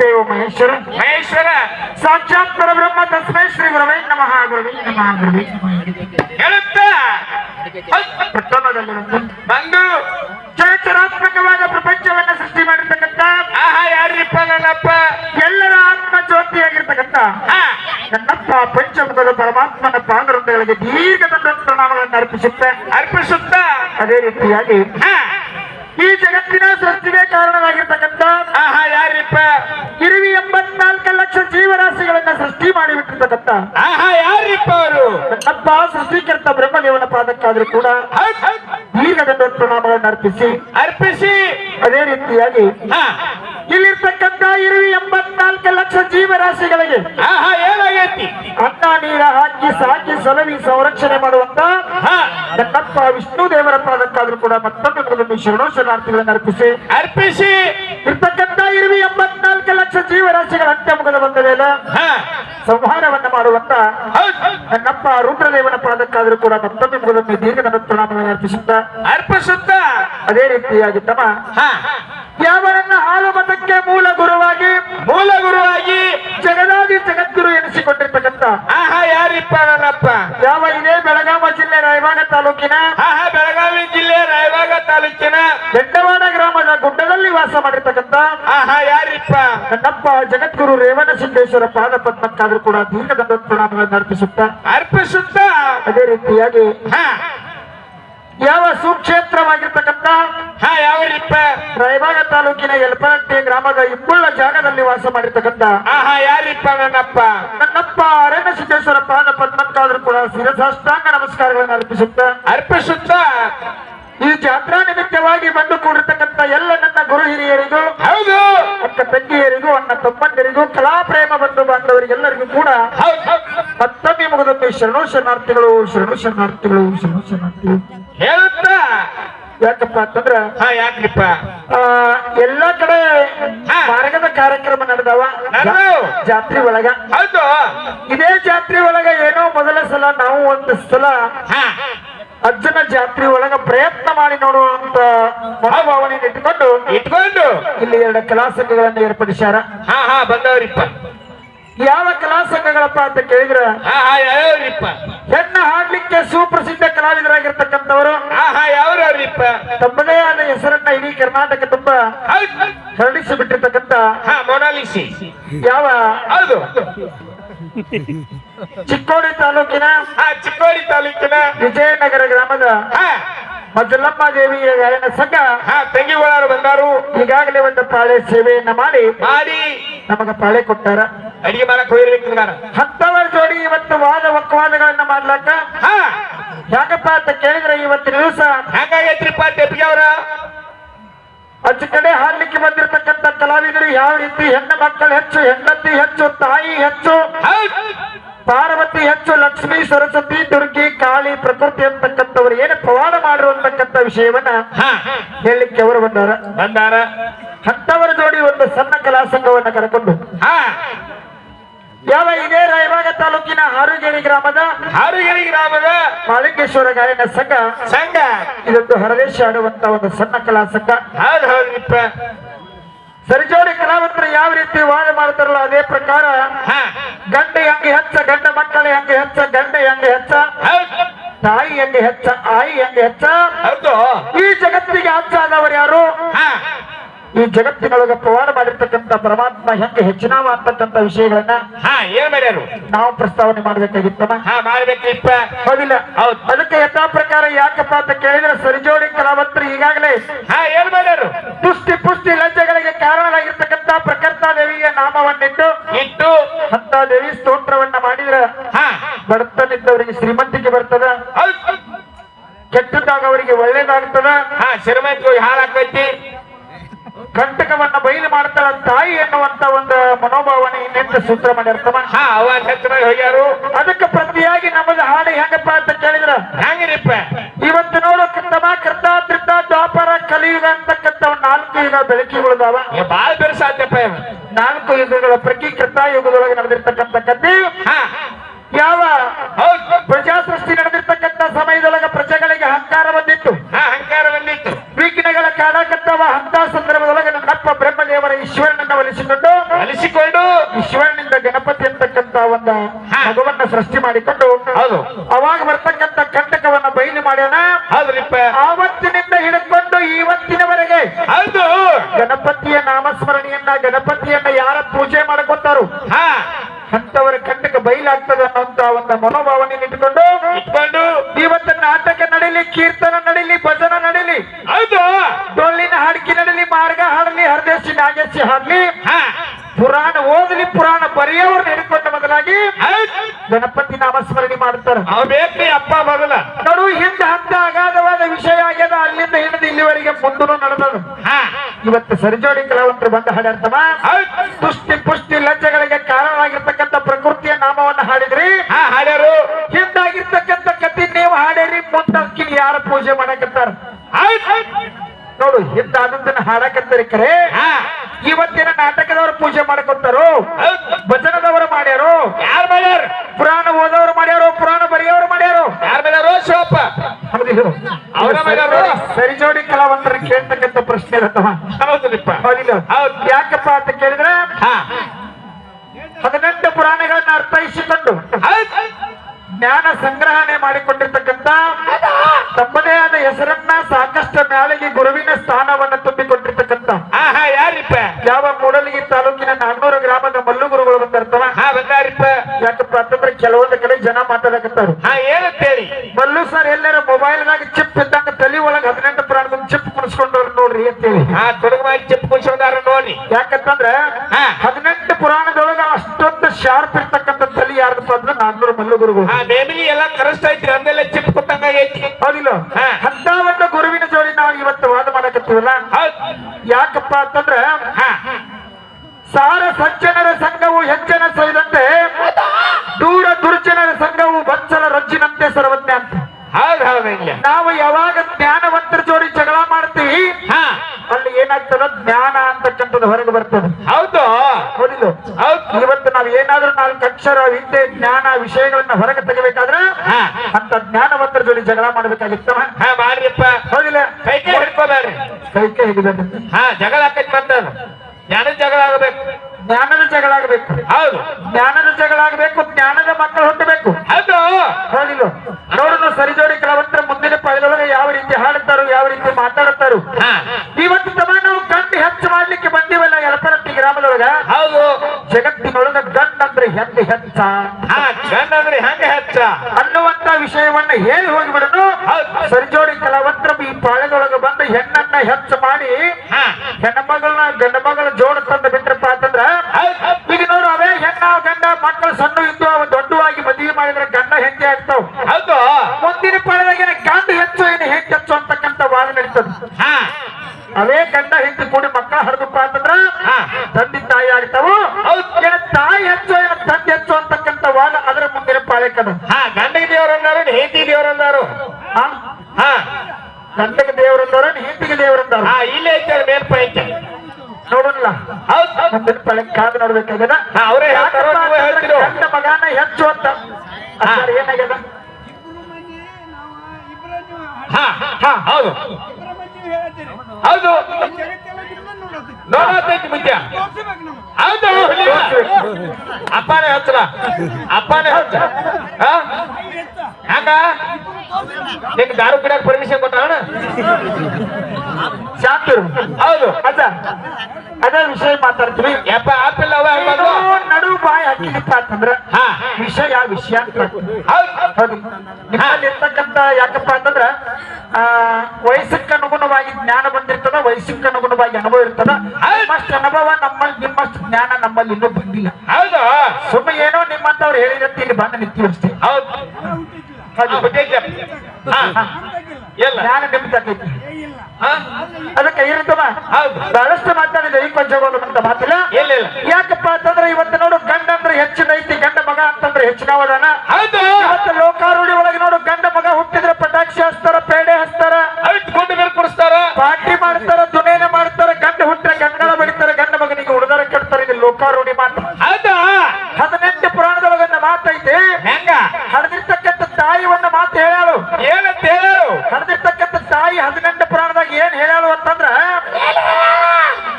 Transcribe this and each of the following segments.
ದೇವ ಮಹೇಶ್ವರ. ಮಹೇಶ್ವರ. ಸಾಕ್ಷಾತ್ ಪರಬ್ರಹ್ಮ ತಸ್ಮೈ ಶ್ರೀ ಗುರವೇ ನಮಃ. ಗುರುವೇ ನಮಃ. ಗುರುವೇ ಹೇಳುತ್ತ? ಪ್ರಥಮದಲ್ಲಿ ಬಂದು ಚರಿತ್ರಾತ್ಮಕವಾದ ಪ್ರಪಂಚವನ್ನ ಸೃಷ್ಟಿ ಮಾಡಿರ್ತಕ್ಕಂಥ ಆಹಾ ಯಾರಿಪ್ಪ ನನ್ನಪ್ಪ? ಎಲ್ಲರ ಆತ್ಮ ಜ್ಯೋತಿಯಾಗಿರ್ತಕ್ಕಂಥ ನನ್ನಪ್ಪ ಪಂಚಮುಖದ ಪರಮಾತ್ಮನ ಪಾದವೃಂದಗಳಿಗೆ ದೀರ್ಘ ಪ್ರಣಾಮಗಳನ್ನು ಅರ್ಪಿಸುತ್ತೆ ಅರ್ಪಿಸುತ್ತ? ಅದೇ ರೀತಿಯಾಗಿ ಹಾ. ಈ ಜಗತ್ತಿನ ಸೃಷ್ಟಿಗೆ ಕಾರಣವಾಗಿರ್ತಕ್ಕಂಥ ಆಹಾ ಯಾರಿಪ್ಪ? ಇರುವಿ ಎಂಬತ್ನಾಲ್ಕು ಲಕ್ಷ ಜೀವರಾಶಿಗಳನ್ನ ಸೃಷ್ಟಿ ಮಾಡಿಬಿಟ್ಟಿರ್ತಕ್ಕಂಥ ಆಹಾ ಯಾರಿಪ್ಪ ಅವರು? ನನ್ನಪ್ಪ ಸೃಷ್ಟಿಕರ್ತ ಬ್ರಹ್ಮದೇವನ ಪಾದಕ್ಕಾದ್ರೂ ಕೂಡ ದೀರ್ಘದ ಪ್ರಣಾಮಗಳನ್ನು ಅರ್ಪಿಸಿ ಅರ್ಪಿಸಿ. ಅದೇ ರೀತಿಯಾಗಿ ಹಾ ಇಲ್ಲಿರ್ತಕ್ಕಂಥ ಇರುವಿ ಎಂಬತ್ನಾಲ್ಕು ಲಕ್ಷ ಜೀವರಾಶಿಗಳಿಗೆ ಏನಾಗೈತಿ? ಅನ್ನ ನೀರ ಹಾಕಿ ಸಾಕಿ ಸಲವಿ ಸಂರಕ್ಷಣೆ ಮಾಡುವಂತ ನನ್ನಪ್ಪ ವಿಷ್ಣು ದೇವರ ಪಾದಕ್ಕಾದ್ರೂ ಕೂಡ ಮತ್ತೊಂದು ಮಗದೊಂದು ಶರಣೋ ಶರಣಾರ್ಥಿಗಳನ್ನು ಅರ್ಪಿಸಿ. ಅರ್ಪಿಸಿ. ಇರ್ತಕ್ಕಂತ ಇರುವಿ ಎಂಬತ್ನಾಲ್ಕು ಲಕ್ಷ ಜೀವರಾಶಿಗಳ ಅಂತ್ಯ ಮುಗದ ಬಂದ ಮೇಲೆ ಸಂಹಾರವನ್ನು ಮಾಡುವಂತ. ನನ್ನಪ್ಪ ರುದ್ರದೇವನ ಪಾದಕ್ಕಾದ್ರೂ ಕೂಡ ಮತ್ತೊಮ್ಮೆ ಮುಗದೊಮ್ಮೆ ದೀರ್ಘ ಪ್ರಣಾಮಗಳನ್ನು ಅರ್ಪಿಸುತ್ತ. ಅರ್ಪಿಸುತ್ತ. ಅದೇ ರೀತಿಯಾಗಿ ತಮ್ಮ ಯಾವರನ್ನ ಹಾಲು ಮತಕ್ಕೆ ಮೂಲ ಗುರುವಾಗಿ ಮೂಲ ಗುರುವಾಗಿ ಜಗದಾದಿ ಜಗದ್ಗುರು ಎನಿಸಿಕೊಂಡಿರ್ತಕ್ಕಂಥ ಆಹಾ ಯಾರಿಪ್ಪ ನನ್ನಪ್ಪ? ಯಾವ ಇದೇ ಬೆಳಗಾವ ಜಿಲ್ಲೆ ರಾಯಭಾಗ ತಾಲೂಕಿನ ಆಹಾ ಬೆಳಗಾವಿ ಜಿಲ್ಲೆ ರಾಯಭಾಗ ತಾಲೂಕಿನ ಬೆಟ್ಟವಾಡ ಗ್ರಾಮದ ಗುಡ್ಡದಲ್ಲಿ ವಾಸ ಮಾಡಿರ್ತಕ್ಕಂಥ ಆಹಾ ಯಾರಿಪ್ಪ? ನನ್ನಪ್ಪ ಜಗದ್ಗುರು ರೇವಣ ಸಿದ್ದೇಶ್ವರ ಪಾದ ಪದ್ಮಕ್ಕಾದ್ರೂ ಕೂಡ ದೀರ್ಘ ಪ್ರಣಾಮಗಳನ್ನು ಅರ್ಪಿಸುತ್ತ ಅರ್ಪಿಸುತ್ತ? ಅದೇ ರೀತಿಯಾಗಿ ಹಾ. ಯಾವ ಸುಕ್ಷೇತ್ರವಾಗಿರ್ತಕ್ಕಂಥ ಹಾ ಯಾವ ರಾಯಬಾಗ ತಾಲೂಕಿನ ಯಲ್ಪರಟ್ಟಿ ಗ್ರಾಮದ ಇಬ್ಬುಳ್ಳ ಜಾಗದಲ್ಲಿ ವಾಸ ಮಾಡಿರ್ತಕ್ಕಂಥ ಆಹಾ ಯಾರಿಪ್ಪ ನನ್ನಪ್ಪ? ನನ್ನಪ್ಪ ಅರಣ್ಯ ಸಿದ್ದೇಶ್ವರ ಪಾದ ಪದ್ಮಕ್ಕಾದ್ರೂ ಕೂಡ ಶಿರಸಾಷ್ಟಾಂಗ ನಮಸ್ಕಾರಗಳನ್ನು ಅರ್ಪಿಸುತ್ತ ಅರ್ಪಿಸುತ್ತ? ಈ ಜಾತ್ರಾ ನಿಮಿತ್ತವಾಗಿ ಬಂದು ಕೂಡಿರ್ತಕ್ಕಂಥ ಎಲ್ಲ ನನ್ನ ಗುರು ಹಿರಿಯರಿಗೂ ಹೌದು. ಅಕ್ಕ ತಂಗಿಯರಿಗೂ ಅಣ್ಣ ತಮ್ಮಂದಿರಿಗೂ ಕಲಾ ಪ್ರೇಮ ಬಂಧು ಬಾಂಧವರಿಗೆಲ್ಲರಿಗೂ ಕೂಡ. ಮತ್ತೊಮ್ಮೆ ಮುಗಿದೊಮ್ಮೆ ಶರಣು ಶರಣಾರ್ಥಿಗಳು ಶರಣು ಶರಣಾರ್ಥಿಗಳು ಶರಣು ಶರಣಾರ್ಥಿಗಳು. ಯಾಕಪ್ಪ ಅಂತಂದ್ರ ಹಾ ಯಾಕ್ರಿಪ್ಪ? ಆ, ಎಲ್ಲಾ ಕಡೆ. ಮಾರ್ಗದ ಕಾರ್ಯಕ್ರಮ ನಡೆದವ. ಜಾತ್ರೆ ಒಳಗ. ಹೌದು. ಇದೇ ಜಾತ್ರೆ ಒಳಗ ಏನೋ ಮೊದಲ ಸಲ ನಾವು ಒಂದು ಸಲ ಅಜ್ಜನ ಜಾತ್ರೆ ಒಳಗ ಪ್ರಯತ್ನ ಮಾಡಿ ನೋಡುವಂತ ಮನೋಭಾವನೆ ಇಟ್ಟುಕೊಂಡು ಇಟ್ಕೊಂಡು. ಇಲ್ಲಿ ಎರಡು ಕಲಾ ಸಂಘಗಳನ್ನು ಏರ್ಪಡಿಸ್ಯಾರ. ಹಾ ಹಾ ಬಂದವ್ರಿಪ್ಪ. ಯಾವ ಕಲಾ ಸಂಘಗಳಪ್ಪ ಅಂತ ಕೇಳಿದ್ರೆ ಹೆಣ್ಣು ಹಾಡ್ಲಿಕ್ಕೆ ಸುಪ್ರಸಿದ್ಧ ಕಲಾವಿದರಾಗಿರ್ತಕ್ಕಂಥವರು. ತಮ್ಮದೇ ಆದ ಹೆಸರನ್ನ ಇಡೀ ಕರ್ನಾಟಕ ತುಂಬಾ. ಹರಡಿಸಿ ಬಿಟ್ಟಿರ್ತಕ್ಕಂಥ ಮೊನಾಲಿಸಿ. ಯಾವ ಹೌದು. ಚಿಕ್ಕೋಡಿ ತಾಲೂಕಿನ ಚಿಕ್ಕೋಡಿ ತಾಲೂಕಿನ ವಿಜಯನಗರ ಗ್ರಾಮದ ಹಾ. ಮಜಲಮ್ಮ ದೇವಿಯ ಗಾಯನ ಸಂಘ ಹಾ ತಂಗಿಗಳವರು ಬಂದಾರು. ಈಗಾಗಲೇ ಒಂದು ಪಾಳೆ ಸೇವೆಯನ್ನ ಮಾಡಿ ಮಾಡಿ. ನಮಗ ಪಾಳೆ ಕೊಟ್ಟಾರ. ಅಡಿಗೆ ಮಾಡಕ್ ಹೋಗಿರ್ಬೇಕು ನಾನು ಹತ್ತವರ ಜೋಡಿ ಇವತ್ತು ವಾದ ವಕ್ವಾದಗಳನ್ನ ಮಾಡ್ಲಾಕ ಯಾಕಪ್ಪ ಅಂತ ಕೇಳಿದ್ರೆ ಇವತ್ತಿನ ದಿವಸ ಹಂಗಾಗೈತ್ರಿಪ್ಪ ತೆಪ್ಪಿಗೆ ಅವರ. ಅಚ್ಚ ಕಡೆ ಹಾಡ್ಲಿಕ್ಕೆ ಬಂದಿರತಕ್ಕಂತ ಕಲಾವಿದರು ಯಾವ ರೀತಿ ಹೆಣ್ಣು ಮಕ್ಕಳು ಹೆಚ್ಚು ಹೆಂಡತಿ ಹೆಚ್ಚು ತಾಯಿ ಹೆಚ್ಚು ಪಾರ್ವತಿ ಹೆಚ್ಚು ಲಕ್ಷ್ಮಿ ಸರಸ್ವತಿ ದುರ್ಗಿ ಕಾಳಿ ಪ್ರಕೃತಿ ಅಂತಕ್ಕಂಥವ್ರು ಏನು ಪವಾಡ ಮಾಡಿರುವಂತಕ್ಕಂಥ ವಿಷಯವನ್ನ ಹಾ. ಹೇಳಲಿಕ್ಕೆ ಅವರು ಬಂದಾರ. ಬಂದಾರ. ಹತ್ತವರ ಜೋಡಿ ಒಂದು ಸಣ್ಣ ಕಲಾ ಸಂಘವನ್ನ ಕರ್ಕೊಂಡು ಯಾವ ಇದೇ ರಾಯಭಾಗ ತಾಲೂಕಿನ ಹಾರುಗೇರಿ ಗ್ರಾಮದ ಆರುಗೇರಿ ಗ್ರಾಮದ ಮಾಲಿಕೇಶ್ವರ ಗಾಯನ ಸಂಘ. ಸಂಘ. ಇದೊಂದು ಹರದೇಶ ಆಡುವಂತ ಒಂದು ಸಣ್ಣ ಕಲಾ ಸಂಘ. ಹೌದು ಹೌದು ಸರಿಜೋಡಿ ಕಲಾವಂತರು ಯಾವ ರೀತಿ ವಾದ ಮಾಡ್ತಾರಲ್ಲ ಅದೇ ಪ್ರಕಾರ ಗಂಡ ಹೆಂಗೆ ಹೆಚ್ಚ ಗಂಡ ಮಕ್ಕಳ ಹೆಂಗೆ ಹೆಚ್ಚ ಗಂಡ ಹೆಂಗೆ ಹೆಚ್ಚ ತಾಯಿ ಹೆಂಗೆ ಹೆಚ್ಚ ಆಯಿ ಹೆಂಗೆ ಹೆಚ್ಚ. ಈ ಜಗತ್ತಿಗೆ ಹೆಚ್ಚಾದವರು ಯಾರು? ಹಾ. ಈ ಜಗತ್ತಿನೊಳಗೆ ಪ್ರವಾಣ ಮಾಡಿರ್ತಕ್ಕಂಥ ಪರಮಾತ್ಮ ಹೆಂಗೆ ಹೆಚ್ಚಿನ ಅಂತಕ್ಕಂಥ ವಿಷಯಗಳನ್ನ ಹಾ ಏನ್ ಮಾಡ್ಯಾರು? ನಾವು ಪ್ರಸ್ತಾವನೆ ಮಾಡ್ಬೇಕಾಗಿತ್ತಮ್ಮ. ಹಾ ಹೌದಿಲ್ಲ. ಹೌದ್. ಅದಕ್ಕೆ ಯಥಾ ಪ್ರಕಾರ ಯಾಕಪ್ಪ ಅಂತ ಕೇಳಿದ್ರೆ ಸರಿಜೋಡಿ ಕಲಾವಂತರು ಈಗಾಗಲೇ ಹಾ ಏನ್ ಮಾಡ್ಯಾರು? ಪುಷ್ಟಿ ಪುಷ್ಟಿ ಲಜ್ಜೆಗಳಿಗೆ ಕಾರಣರಾಗಿರ್ತಕ್ಕಂಥ ಪ್ರಕರ್ತಾ ದೇವಿಯ ನಾಮವನ್ನಿಟ್ಟು ಇಟ್ಟು? ಅಂತ ದೇವಿ ಸ್ತೋತ್ರವನ್ನ ಮಾಡಿದ್ರೆ ಹಾ. ಬಡತನಿದ್ದವರಿಗೆ ಶ್ರೀಮಂತಿಕೆ ಬರ್ತದ? ಕೆಟ್ಟದಾಗ ಅವರಿಗೆ ಒಳ್ಳೇದಾಗ್ತದ? ಹಾ ಶ್ರೀಮಂತಿಗೆ ಹಾಳಾಗ್ತೈತಿ. ಕಂಟಕವನ್ನ ಬಯಲು ಮಾಡ್ತಾಳ ತಾಯಿ ಎನ್ನುವಂತ ಒಂದು ಮನೋಭಾವನೆ ಇನ್ನೆಂತ ಸೂತ್ರ ಮಾಡಿರ್ತವ ಹಾ ಹೋಗ್ಯಾರು. ಅದಕ್ಕೆ ಪ್ರತಿಯಾಗಿ ನಮ್ಮದು ಹಾಡು ಹೆಂಗಪ್ಪ ಅಂತ ಕೇಳಿದ್ರ? ಹೆಂಗಿರಿಪ್ಪ? ಇವತ್ತು ನೋಡು ಕೃತಮ ಕೃತ ತ್ರಿತ ದ್ವಾಪರ ಕಲಿಯುಗ ಅಂತಕ್ಕಂಥ ಒಂದು ನಾಲ್ಕು ಯುಗ ಬೆಳಕಿಗಳದಾವ ಬಾಳ ಬೇರೆ ಸಾಧ್ಯಪ್ಪ ನಾಲ್ಕು ಯುಗಗಳ ಪ್ರತಿ ಕೃತ ಯುಗದೊಳಗೆ ನಡೆದಿರ್ತಕ್ಕಂಥ ಕಥೆ ಹಾ. ಯಾವ ಪ್ರಜಾಸೃಷ್ಟಿ ನಡೆದಿರ್ತಕ್ಕಂಥ ಸಮಯದೊಳಗೆ ಪ್ರಜೆಗಳಿಗೆ ಅಹಂಕಾರ ಬಂದಿತ್ತು. ಅಹಂಕಾರ ಬಂದಿತ್ತು. ವಿಘ್ನಗಳ ಕಾಡಕತ್ತವ ಅಂತ ಸಂದರ್ಭದೊಳಗೆ ನನ್ನಪ್ಪ ಬ್ರಹ್ಮದೇವರ ಈಶ್ವರನನ್ನ ಒಲಿಸಿಕೊಂಡು ಒಲಿಸಿಕೊಂಡು ಈಶ್ವರನಿಂದ ಗಣಪತಿ ಅಂತಕ್ಕಂತ ಒಂದು. ಮಗುವನ್ನ ಸೃಷ್ಟಿ ಮಾಡಿಕೊಂಡು ಹೌದು. ಅವಾಗ ಬರ್ತಕ್ಕಂತ ಕಂಟಕವನ್ನ ಬಯಲು ಮಾಡೋಣ ಆವತ್ತಿನಿಂದ ಹಿಡಿದುಕೊಂಡು ಇವತ್ತಿನವರೆಗೆ ಹೌದು. ಗಣಪತಿಯ ನಾಮಸ್ಮರಣೆಯನ್ನ ಗಣಪತಿಯನ್ನ ಯಾರ ಪೂಜೆ ಮಾಡ್ಕೊತಾರೋ? ಅಂತವರ ಕಂಟಕ ಬಯಲಾಗ್ತದೆ ಅನ್ನೋಂತ ಒಂದು ಮನೋಭಾವನೆ ಇಟ್ಕೊಂಡು ಹರದೇಶಿ ಹಾಕಲಿ. ಪುರಾಣ ಓದಲಿ ಪುರಾಣ ಬರೆಯವರು ಹಿಡ್ಕೊಂಡ ಮೊದಲಾಗಿ ಹೌದು. ಗಣಪತಿ ನಾಮಸ್ಮರಣೆ ಮಾಡ್ತಾರ. ಬೇಕ್ರಿ ಅಪ್ಪ ಮೊದಲ ನಡು ಹಿಂದ ಹಂತ ಅಗಾಧವಾದ ವಿಷಯ ಆಗ್ಯದ ಅಲ್ಲಿಂದ ಹಿಡಿದು ಇಲ್ಲಿವರೆಗೆ ಮುಂದೂ ನಡೆದದು. ಇವತ್ತು ಸರಿಜೋಡಿ ಕಲಾವಂತರು ಬಂದ ಹಾಡ್ಯಾರ್ತವ ಪುಷ್ಟಿ ಪುಷ್ಟಿ ಲಜ್ಜೆಗಳಿಗೆ ಕಾರಣವಾಗಿರ್ತಕ್ಕಂಥ ಪ್ರಕೃತಿಯ ನಾಮವನ್ನ ಹಾಡಿದ್ರಿ? ಹಾಡ್ಯಾರು. ಹಿಂದಾಗಿರ್ತಕ್ಕಂಥ ಕತಿ ನೀವು ಹಾಡ್ಯಾರಿ ಮುಂದಕ್ಕಿ ಯಾರು ಪೂಜೆ ಮಾಡಕತ್ತಾರ? ನೋಡು ನೋಡು ಅದನ್ನ ಹಾಡಕತ್ತರಿ ಕರೆ. ಇವತ್ತಿನ ನಾಟಕದವರು ಪೂಜೆ ಮಾಡ್ಕೊತಾರೋ ಭಜನದವರು ಮಾಡ್ಯಾರು? ಯಾರು ಮಾಡ್ಯಾರ? ಪುರಾಣ ಓದೋರು ಮಾಡ್ಯಾರು? ಪುರಾಣ ಬರೆಯೋರು ಮಾಡ್ಯಾರು? ಯಾರು ಮಾಡ್ಯಾರು? ಶಿವಪ್ಪ. ಸರಿ ಜೋಡಿ ಕಲಾವಂತರ ಕೇಳ್ತಕ್ಕಂಥ ಪ್ರಶ್ನೆ ಇರುತ್ತವ ಹೌದ್ರಿಪ್ಪ ಹೌದಿಲ್ಲ ಹೌದು. ಯಾಕಪ್ಪ ಅಂತ ಕೇಳಿದ್ರೆ ಹದಿನೆಂಟು ಪುರಾಣಗಳನ್ನ ಅರ್ಥೈಸಿಕೊಂಡು ಜ್ಞಾನ ಸಂಗ್ರಹಣೆ ಮಾಡಿಕೊಂಡಿರ್ತಕ್ಕಂತ ತಮ್ಮದೇ ಆದ ಹೆಸರನ್ನ ಸಾಕಷ್ಟು ಮ್ಯಾಲಿಗೆ ಗುರುವಿನ ಸ್ಥಾನವನ್ನ ತುಂಬಿಕೊಂಡಿರ್ತಕ್ಕಂಥ ಹಾ ಹಾ ಯಾರಿಪ್ಪ? ಯಾವ ಮೂಡಲಗಿ ತಾಲೂಕಿನ ನಾನ್ನೂರು ಗ್ರಾಮದ ಮಲ್ಲುಗುರುಗಳು ಬಂದಿರ್ತವ ಹಾ ಬಂದಾರಿಪ್ಪ. ಯಾಕಪ್ಪ ಅಂತಂದ್ರೆ ಕೆಲವೊಂದು ಕಡೆ ಜನ ಮಾತಾಡಕತ್ತಾರು? ಹಾ ಏನಂತೇಳಿ ಮಲ್ಲು ಸರ್ ಮೊಬೈಲ್ ದಾಗ ಚಿಪ್ ಇದ್ದಂಗ ತಲೆ ಒಳಗ ಹದಿನೆಂಟು ಪುರಾಣದ ಚಿಪ್ ಕುಣಿಸ್ಕೊಂಡವ್ರು ನೋಡ್ರಿ ಅಂತೇಳಿ. ಹಾ ತೊಡಗ ಚಿಪ್ ಕುಂಸೋದಾರ ನೋಡಿ ಯಾಕಂತಂದ್ರ. ಹದಿನೆಂಟು ಪುರಾಣದೊಳಗ ಅಷ್ಟೊಂದು ಶಾರ್ಪ್ ಇರ್ತಕ್ಕಂಥ ತಲೆ ಯಾರದಪ್ಪ ಅಂದ್ರೆ ನಾನ್ನೂರು ಮಲ್ಲುಗುರುಗಳು. ಹಾ ಬೇಮಿಲಿ ಎಲ್ಲ ಕರೆಸ್ತಾ ಇದ್ರಿ ಅಂದೆಲ್ಲ ಚಿಪ್ ಕೊಟ್ಟಂಗ ಐತಿ ಹೌದಿಲ್ಲ. ಅಂತ ಒಂದು ಗುರುವಿನ ಜೋಡಿ ನಾವು ಇವತ್ತು ವಾದ ಮಾಡಕತ್ತೀವಲ್ಲ? ಹೌದು. ಯಾಕಪ್ಪ ಅಂತಂದ್ರೆ ಸಾರ ಸಜ್ಜನರ ಸಂಘವು ಹೆಚ್ಚನ ಸೈದಂತೆ ದೂರ ದುರ್ಜನರ ಸಂಘವು ಬಚ್ಚಲ ರಜ್ಜಿನಂತೆ ಸರ್ವಜ್ಞ ಅಂತ. ನಾವು ಯಾವಾಗ ಜ್ಞಾನವಂತರ ಜೋಡಿ ಜಗಳ ಮಾಡ್ತೀವಿ ಹಾ. ಅಲ್ಲಿ ಏನಾಗ್ತದ? ಜ್ಞಾನ ಅಂತಕ್ಕಂಥದ್ದು ಹೊರಗೆ ಬರ್ತದೆ. ಹೌದು. ಹೌದಿಲ್ಲ ಹೌದು. ಇವತ್ತು ನಾವು ಏನಾದ್ರೂ ನಾಲ್ಕು ಅಕ್ಷರ ವಿದ್ಯೆ ಜ್ಞಾನ ವಿಷಯಗಳನ್ನ ಹೊರಗೆ ತೆಗಿಬೇಕಾದ್ರೆ ಹಾ. ಅಂತ ಜ್ಞಾನವಂತರ ಜೋಡಿ ಜಗಳ ಮಾಡ್ಬೇಕಾಗಿತ್ತವ ಹಾ ಮಾಡ್ರಿಪ್ಪ. ಹೌದಿಲ್ಲ? ಕೈ ಕೈ ಹಿಡ್ಕೋಬೇಡ್ರಿ. ಕೈ ಕೈ ಹಿಡಿದ ಹಾ ಜಗಳ ಆಕೈತಿ ಬಂದ ಜ್ಞಾನದ ಜಗಳ ಆಗಬೇಕು. ಜ್ಞಾನದ ಜಗಳ ಆಗಬೇಕು. ಹೌದು. ಜ್ಞಾನದ ಜಗಳ ಆಗಬೇಕು ಜ್ಞಾನದ ಮಕ್ಕಳು ಹುಟ್ಟಬೇಕು. ಹೌದು. ಹೌದಿಲ್ಲ ಸರಿ ಜೋಡಿ ಕಲಾವಂತರ ಮುಂದಿನ ಪಾಯದೊಳಗೆ ಯಾವ ರೀತಿ ಹಾಡುತ್ತಾರೋ ಯಾವ ರೀತಿ ಮಾತಾಡುತ್ತಾರೋ. ಇವತ್ತು ತಮ್ಮ ನಾವು ಗಂಡು ಹೆಚ್ಚು ಮಾಡ್ಲಿಕ್ಕೆ ಬಂದಿವಲ್ಲ ಯಲಪರಟ್ಟಿ ಗ್ರಾಮದೊಳಗ ಹೌದು. ಜಗತ್ತಿನೊಳಗ ಗಂಡ ಅಂದ್ರೆ ಹೆಂಗ ಹೆಚ್ಚ? ಹಾ ಗಂಡ ಅಂದ್ರೆ ಹೆಂಗ ಹೆಚ್ಚ? ಅನ್ನುವಂತ ವಿಷಯವನ್ನ ಹೇಳಿ ಹೋಗಿಬಿಡುದು. ಸರಿಜೋಡಿ ಕಲಾವಂತರ ಈ ಪಾಳ್ಯದೊಳಗ ಬಂದು ಹೆಣ್ಣನ್ನ ಹೆಚ್ಚ ಮಾಡಿ ಹೆಣ್ಣ ಮಗಳನ್ನ ಗಂಡ ಮಗಳ ಜೋಡ ತಂದು ಬಿಟ್ರಪ್ಪ ಅಂತಂದ್ರ ಈಗ ನೋಡು ಅವೇ ಹೆಣ್ಣ ಗಂಡ ಮಕ್ಕಳು ಸಣ್ಣ ಇದ್ದು ಅವ ದೊಡ್ಡವಾಗಿ ಮದುವೆ ಮಾಡಿದ್ರೆ ಗಂಡ ಹೆಂಗೆ ಆಗ್ತಾವ? ಹೌದು. ಮುಂದಿನ ಪಾಳೆದಾಗ ಗಂಡ ಹೆಚ್ಚು ಏನು ಹೆಂಡತಿ ಹೆಚ್ಚು ಅಂತಕ್ಕಂಥ ವಾದ ನಡೀತದ. ಅವೇ ಗಂಡ ಹೆಂಡತಿ ಕೂಡಿ ಮಕ್ಕಳ ಹರಿದಪ್ಪ ಅಂತಂದ್ರ ಹಾ. ತಂದೆ ತಾಯಿ ಆಗ್ತಾವು ಹೌದು. ಏನ ತಾಯಿ ಹೆಚ್ಚು ಏನ ತಂದೆ ಹೆಚ್ಚು ಅಂತಕ್ಕಂಥ ಅದರ ಮುಂದಿನ ಪಾಳ್ಯಕ್ಕದ ಹಾ ಗಂಡಗೆ ದೇವರಂದಾರು ಹೇತಿ ದೇವರಂದಾರು ದೇವ್ರ ಅಂದಾರು? ಹಾ. ಗಂಡಗೆ ದೇವರಂದವ್ರ ಹೆಂಡತಿಗೆ ದೇವರಂದವ್ರ ಹಾ ಇಲ್ಲೇ ಐತೆ ಮೇಲ್ ಪಾಯಿಂಟ್ ನೋಡೋಣ ಹೌದು. ಮುಂದಿನ ಪಾಳ್ಯಕ್ಕೆ ಕಾದು ನೋಡ್ಬೇಕಾಗ್ಯದ? ಹಾ ಅವರೇ ಗಂಡ ಮಗನ ಹೆಚ್ಚು ಅಂತ. ಏನಾಗ್ಯದ? ಹಾ ಹಾ ಹೌದು. ಹೌದು. ತೋರ್ಸ್ಬೇಕು ನಮ್ಗೆ ಹೌದು ಅಪ್ಪನೇ ಹಚ್ಚಲ ಅಪ್ಪನೇ ಹಚ್ಚ ಹಂಗ? ನಿಂಗೆ ದಾರು ಕುಡಿಯಕ್ ಪರ್ಮಿಷನ್ ಕೊಟ್ಟ ಶಾಂತಿರು ಹೌದು ಅದ ಅದೇ ವಿಷಯ ಮಾತಾಡ್ತೀವಿ. ಯಪ್ಪ ಆಪಿಲ್ ಅವ ನಡು ಬಾಯಿ ಹಾಕಿಲಿಪ್ಪ ಅಂತಂದ್ರ ಹಾ. ವಿಷಯ ವಿಷಯ ಅಂತ. ಹೌದು. ನಿಮ್ಮಲ್ಲಿ ಯಾಕಪ್ಪ ಅಂತಂದ್ರ ಆ ವಯಸ್ಸಕ್ಕೆ ಅನುಗುಣವಾಗಿ ಜ್ಞಾನ ಬಂದಿರ್ತದ ವಯಸ್ಸಕ್ಕೆ ಅನುಗುಣವಾಗಿ ಅನುಭವ ಇರ್ತದ. ನಿಮ್ಮಷ್ಟು ಅನುಭವ ನಮ್ಮಲ್ಲಿ ನಿಮ್ಮಷ್ಟು ಜ್ಞಾನ ನಮ್ಮಲ್ಲಿ ಇನ್ನೂ ಬಂದಿಲ್ಲ. ಹೌದಾ. ಸುಮ್ಮನೆ ಏನೋ ನಿಮ್ಮಂತವ್ರು ಹೇಳಿದಂತೆ ಇಲ್ಲಿ ಬಂದ ನಿಂತೀವಿ ಅಷ್ಟೇ ಹೌದು. ಹೌದು. ಜ್ಞಾನ ಇಲ್ಲ. ಹಾ? ಅದಕ್ಕೆ ಹೌದು. ಬಹಳಷ್ಟು ಮಾತಾಡಿದ್ರೆ ಈ ಕೊಂಚಗೋದು ಅಂತ ಮಾತಿಲ್ಲ. ಯಾಕಪ್ಪ ಅಂತಂದ್ರೆ ಇವತ್ತು ನೋಡು ಗಂಡ ಅಂದ್ರೆ ಹೆಚ್ಚಿನ ಐತಿ ಗಂಡ ಮಗ ಅಂತಂದ್ರೆ ಹೆಚ್ಚಿನವದಾನ ಹೌದು. ಇವತ್ತು ಲೋಕಾರೂಢಿ ದೊಡ್ಡ ಪುರಾಣದಾಗ ಏನ್ ಹೇಳಲು ಅಂತಂದ್ರ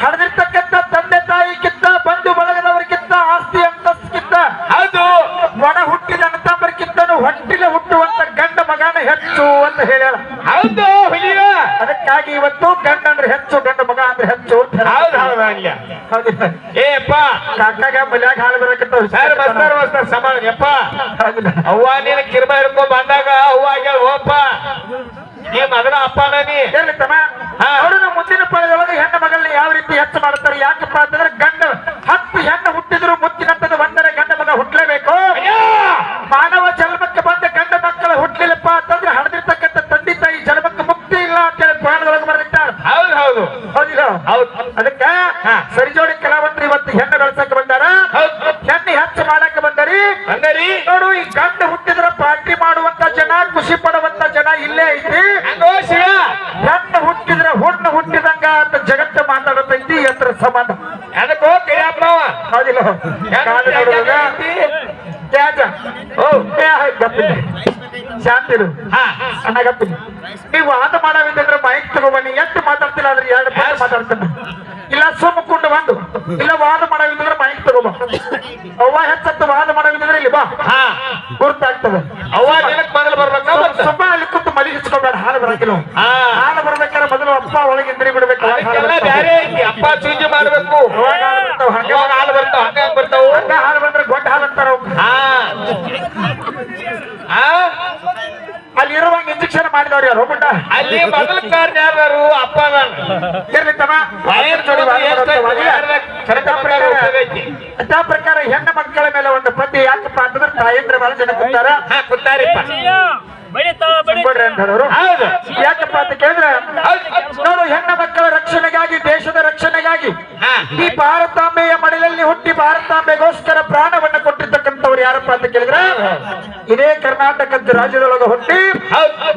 ಹಡದಿರ್ತಕ್ಕಂಥ ತಂದೆ ತಾಯಿ ಕಿತ್ತ ಬಂಧು ಬಳಗದವರಿಗಿಂತ ಆಸ್ತಿ ಅಂತಸ್ಕಿಂತ ಅದು ಒಣ ಹುಟ್ಟಿದ ಅಂತಂಬರ್ಕಿಂತನು ಹೊಟ್ಟಿಲೆ ಹುಟ್ಟುವಂತ ಗಂಡ ಮಗನ ಹೆಚ್ಚು ಅಂತ ಹೇಳ ಹೌದು ಅದಕ್ಕಾಗಿ ಇವತ್ತು ಗಂಡ ಅಂದ್ರೆ ಹೆಚ್ಚು ಗಂಡ ಮಗ ಅಂದ್ರೆ ಹೆಚ್ಚು ಏಪ್ಪ ಸರ್ ಸಮಾನ ಅವ್ವ ನೀನು ಕಿರ್ಮ ಹಿಡ್ಕೊಂಡ್ ಬಂದಾಗ ಅವ್ವ ಆಗ್ಯಾಳ ಹೋಪ್ಪ ನೀ ಮಗನ ಅಪ್ಪನ ನೀ. ಹೇಳಿ ತಮ್ಮ. ಅವರು ಮುಂದಿನ ಪಡೆದೊಳಗೆ ಹೆಣ್ಣು ಮಗಳನ್ನ ಯಾವ ರೀತಿ ಹೆಚ್ಚು ಮಾಡ್ತಾರೆ ಯಾಕಪ್ಪ ಅಂತಂದ್ರೆ ಗಂಡ ಹತ್ತು ಹೆಣ್ಣು ಹುಟ್ಟಿದ್ರು ಮುತ್ತಿನಂತದ ಒಂದರ ಗಂಡ ಮಗ ಹುಟ್ಟಲೇಬೇಕು ಮಾನವ ಜನ್ಮಕ್ಕೆ ಬಂದ ಗಂಡ ಮಕ್ಕಳು ಹುಟ್ಟಲಿಲ್ಲಪ್ಪ ಅಂತಂದ್ರೆ ಹಣದಿರ್ತಕ್ಕಂಥ ತಂದೆ ತಾಯಿ ಜನ್ಮಕ್ಕೆ ಮುಕ್ತಿ ಇಲ್ಲ ಅಂತೇಳಿ ಪುರಾಣದೊಳಗೆ ಬರೆದಿಟ್ಟಾರ ಹೌದು ಹೌದು. ಹೌದಿಲ್ಲ? ಹೌದು. ಅದಕ್ಕೆ. ಸರಿಜೋಡಿ ಕಲಾವಂತರು ಇವತ್ತು ಹೆಣ್ಣು ಬೆಳೆಸಕ್ಕೆ ಬಂದಾರ. ಹೆಣ್ಣು ಹೆಚ್ಚು ಮಾಡಕ್ಕೆ ಬಂದರಿ. ಹಂಗರಿ ನೋಡು ಈ ಗಂಡ ಹುಟ್ಟಿದ್ರ ಪಾರ್ಟಿ ಮಾಡುವಂತ ಜನ ಖುಷಿ ಪಡುವಂತ ಜನ ಇಲ್ಲೇ ಐತಿ ಹಂಗೋ ಶಿವ ಹೆಣ್ಣು ಹುಟ್ಟಿದ್ರ ಹುಣ್ಣು ಹುಟ್ಟಿದಂಗ ಅಂತ ಜಗತ್ತು ಮಾತಾಡತೈತಿ ಎತ್ತರ ಸಂಬಂಧ. ಅದಕ್ಕೋ ಕಿರಿಯಪ್ಪನವ ಹೌದಿಲ್ಲ. ಕಾದು ನೋಡುವಾಗ ತ್ಯಾಜ. ಓ. ಗಪ್ಪಿದೆ. ಶಾಂತಿರು ಹಾ. ಅಣ್ಣ ಗಪ್ಪಿದೆ. ನೀವು ವಾದ ಮಾಡವಿದ್ರೆ ಮೈಕ್ ತಗೋಬನ್ನಿ ಎಷ್ಟು ಮಾತಾಡ್ತಿಲ್ಲ ಅದ್ರ ಎರಡು ಮಾತು ಮಾತಾಡ್ತಾನೆ. ಇಲ್ಲ ಸುಮ್ಮ ಕುಂಡು ಬಂದು. ಇಲ್ಲ ವಾದ ಮಾಡವಿದ್ರೆ ಮೈಕ್ ತಗೋಬ. ಅವ್ವ ಹೆಚ್ಚತ್ತು ವಾದ ಮಾಡವಿದ್ರೆ ಇಲ್ಲಿ ಬಾ. ಗುರ್ತಾಗ್ತದೆ. ಅವ್ವ ದಿನಕ್ ಮೊದಲು ಬರ್ಬೇಕು? ಸುಮ್ಮ ಅಲ್ಲಿ ಕೂತು ಮಲಗಿಸ್ಕೋಬೇಡ ಹಾಲು ಬರಕಿಲ್ಲ ಹಾಲು ಬರ್ಬೇಕಾದ್ರೆ ಮೊದಲು ಅಪ್ಪ ಒಳಗೆ ಇಂದ್ರಿ ಬಿಡ್ಬೇಕು. ಬ್ಯಾರೆ ಐತಿ. ಅಪ್ಪ ಚೂಜಿ ಮಾಡ್ಬೇಕು. ಹಂಗ ಹಾಲು ಬರ್ತಾವ ಹಂಗ ಅವಾಗ ಹಾಲು ಬರ್ತಾವ ಹಂಗ ಹೆಂಗ್ ಬರ್ತಾವು. ಹಂಗ ಹಾಲು ಬಂದ್ರೆ ಗೊಡ್ಡ ಹಾಲು ಅಂತಾರ ಅವ್ಕ. ಹಾ ಹಾ ಅಲ್ಲಿ ಇರುವಾಗ ಇಂಜೆಕ್ಷನ್ ಮಾಡಿದವ್ರು ಯಾರು? ಅಲ್ಲಿ ಮೊದಲ ಕಾರಣ ಯಾರು ಅಪ್ಪ ಇರ್ಲಿ ತಮ್ಮ? ಅಂಥ ಪ್ರಕಾರ ಹೆಣ್ಣು ಮಕ್ಕಳ ಮೇಲೆ ಒಂದು ಪ್ರತಿ ಯಾಕಪ್ಪ ಅಂತಂದ್ರೆ ತಾಯಂದ್ರ ಬಹಳ ಜನ ಕೂತಾರ. ಕೂತಾರಿಪ್ಪ. ಯಾಕಪ್ಪ ಅಂತ ಕೇಳಿದ್ರೆ ನೋಡು ಹೆಣ್ಣು ಮಕ್ಕಳ ರಕ್ಷಣೆಗಾಗಿ ದೇಶದ ರಕ್ಷಣೆಗಾಗಿ ಈ ಭಾರತಾಂಬೆಯ ಮಡಿಲಲ್ಲಿ ಹುಟ್ಟಿ ಭಾರತಾಂಬೆಗೋಸ್ಕರ ಪ್ರಾಣವನ್ನ ಕೊಟ್ಟಿರ್ತಕ್ಕಂಥವ್ರು ಯಾರಪ್ಪ ಅಂತ ಕೇಳಿದ್ರೆ ಇದೇ ಕರ್ನಾಟಕದ ರಾಜ್ಯದೊಳಗೆ ಹುಟ್ಟಿ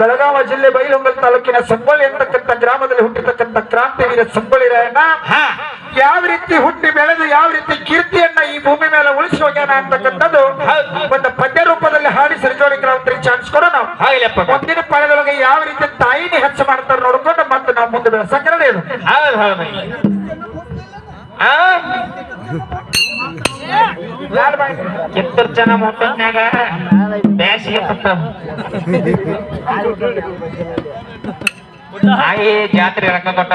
ಬೆಳಗಾವಿ ಜಿಲ್ಲೆ ಬೈಲಹೊಂಗಲ ತಾಲೂಕಿನ ಸಂಬಳಿ ಎಂತಕ್ಕಂಥ ಗ್ರಾಮದಲ್ಲಿ ಹುಟ್ಟಿರ್ತಕ್ಕಂಥ ಕ್ರಾಂತಿವೀರ ಸಂಬಳಿ ರಾಯಣ್ಣ ಯಾವ ರೀತಿ ಹುಟ್ಟಿ ಬೆಳೆದು ಯಾವ ರೀತಿ ಕೀರ್ತಿಯನ್ನ ಈ ಭೂಮಿ ಮೇಲೆ ಉಳಿಸಿ ಹೋಗ್ಯಾನ ಅಂತಕ್ಕಂಥದ್ದು ಒಂದು ಪದ್ಯ ರೂಪದಲ್ಲಿ ಹಾಡಿ ಸರಿಜೋಡಿ ಕ್ರಾಂತಿ ಚಾನ್ಸ್ ಕೊಡೋಣ ನಾವು. ಮುಂದಿನ ಪಳೆದೊಳಗೆ ಯಾವ ರೀತಿ ತಾಯಿನಿ ಹೆಚ್ಚು ಮಾಡ್ತಾರೆ ನೋಡ್ಕೊಂಡು ಮತ್ತೆ ನಾವು ಮುಂದೆ ಬೆಳೆಸಕ್ಕೆ ಇದು. ಜನ ಮುಟ್ಟನ್ಯಾಗ ಜಾತ್ರೆ ನಾಯಿ ಜಾತ್ರೆ ರೊಕ್ಕ ಕೊಟ್ಟ